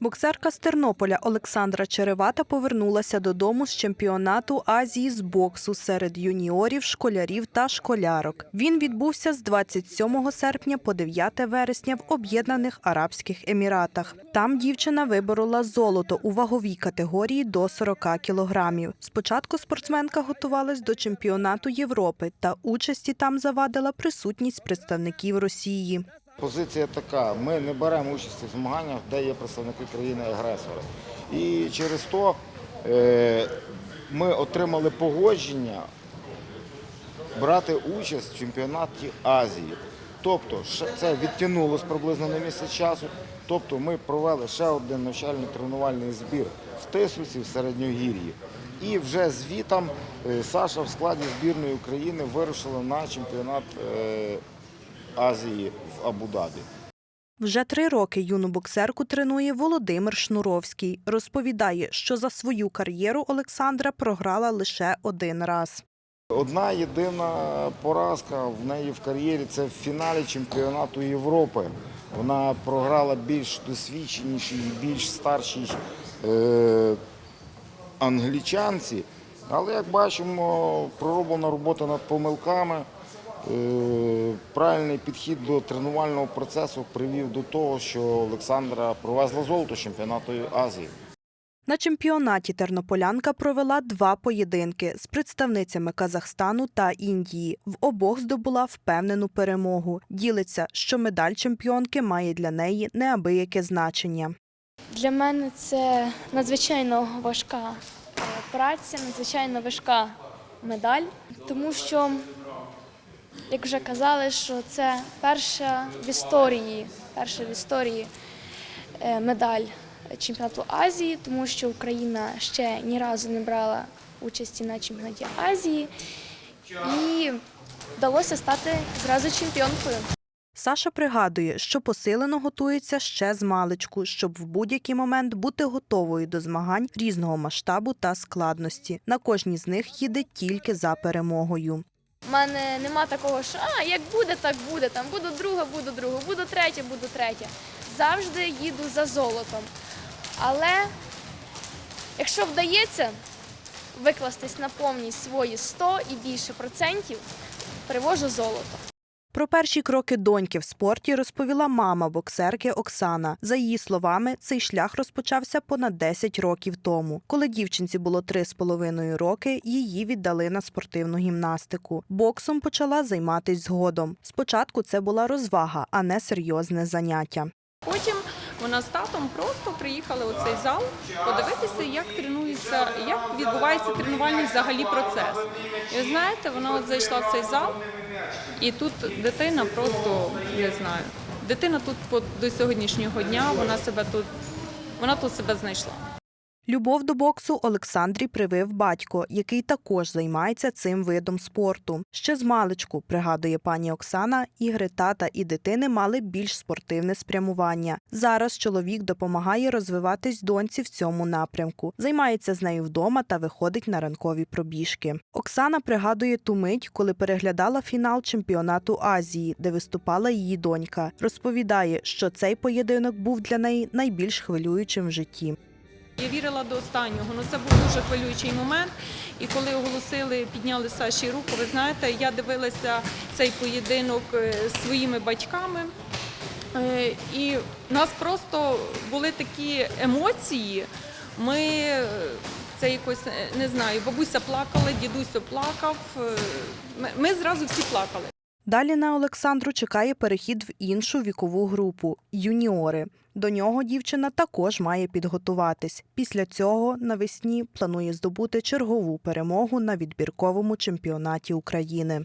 Боксерка з Тернополя Олександра Черевата повернулася додому з чемпіонату Азії з боксу серед юніорів, школярів та школярок. Він відбувся з 27 серпня по 9 вересня в Об'єднаних Арабських Еміратах. Там дівчина виборола золото у ваговій категорії до 40 кілограмів. Спочатку спортсменка готувалась до чемпіонату Європи, та участі там завадила присутність представників Росії. Позиція така: ми не беремо участь у змаганнях, де є представники країни-агресора. І через то е, ми отримали погодження брати участь в чемпіонаті Азії. Тобто, це відтягнулося приблизно на місяць часу. Тобто, ми провели ще один навчально-тренувальний збір в Тисуці, в Середньогір'ї. І вже звітом е, Саша в складі збірної України вирушила на чемпіонат е, Азії в Абу-Дабі. Вже три роки юну боксерку тренує Володимир Шнуровський. Розповідає, що за свою кар'єру Олександра програла лише один раз. Одна єдина поразка в неї в кар'єрі це в фіналі чемпіонату Європи. Вона програла більш досвідченішій, більш старшій е, англічанці. Але як бачимо, пророблена робота над помилками. Е, Правильний підхід до тренувального процесу привів до того, що Олександра провезла золото чемпіонату Азії. На чемпіонаті тернополянка провела два поєдинки з представницями Казахстану та Індії. В обох здобула впевнену перемогу. Ділиться, що медаль чемпіонки має для неї неабияке значення. Для мене це надзвичайно важка е, праця, надзвичайно важка медаль, тому що, як вже казали, що це перша в історії, перша в історії е, медаль чемпіонату Азії, тому що Україна ще ні разу не брала участі на чемпіонаті Азії і вдалося стати зразу чемпіонкою. Саша пригадує, що посилено готується ще з маличку, щоб в будь-який момент бути готовою до змагань різного масштабу та складності. На кожній з них їде тільки за перемогою. У мене нема такого, що а як буде, так буде. Там буду друга, буду друга, буду третя, буду третя. Завжди їду за золотом. Але якщо вдається викластись на повність свої 100 і більше процентів, привожу золото. Про перші кроки доньки в спорті розповіла мама боксерки Оксана. За її словами, цей шлях розпочався понад 10 років тому. Коли дівчинці було 3,5 роки, її віддали на спортивну гімнастику. Боксом почала займатись згодом. Спочатку це була розвага, а не серйозне заняття. Потім вона з татом просто приїхали у цей зал подивитися, як тренується, як відбувається тренувальний взагалі процес. І ви знаєте, вона от зайшла в цей зал, і тут дитина просто не знаю. Дитина тут до сьогоднішнього дня вона себе тут, вона тут себе знайшла. Любов до боксу Олександрі привив батько, який також займається цим видом спорту. Ще з маличку, пригадує пані Оксана, ігри тата і дитини мали більш спортивне спрямування. Зараз чоловік допомагає розвиватись доньці в цьому напрямку, займається з нею вдома та виходить на ранкові пробіжки. Оксана пригадує ту мить, коли переглядала фінал чемпіонату Азії, де виступала її донька. Розповідає, що цей поєдинок був для неї найбільш хвилюючим в житті. Я вірила до останнього. Ну це був дуже хвилюючий момент. І коли оголосили, підняли Саші руку, ви знаєте, я дивилася цей поєдинок е, з своїми батьками. Е, І в нас просто були такі емоції. Ми е, це якось не знаю, бабуся плакала, дідусь плакав. Ми зразу всі плакали. Далі на Олександру чекає перехід в іншу вікову групу юніори. До нього дівчина також має підготуватись. Після цього навесні планує здобути чергову перемогу на відбірковому чемпіонаті України.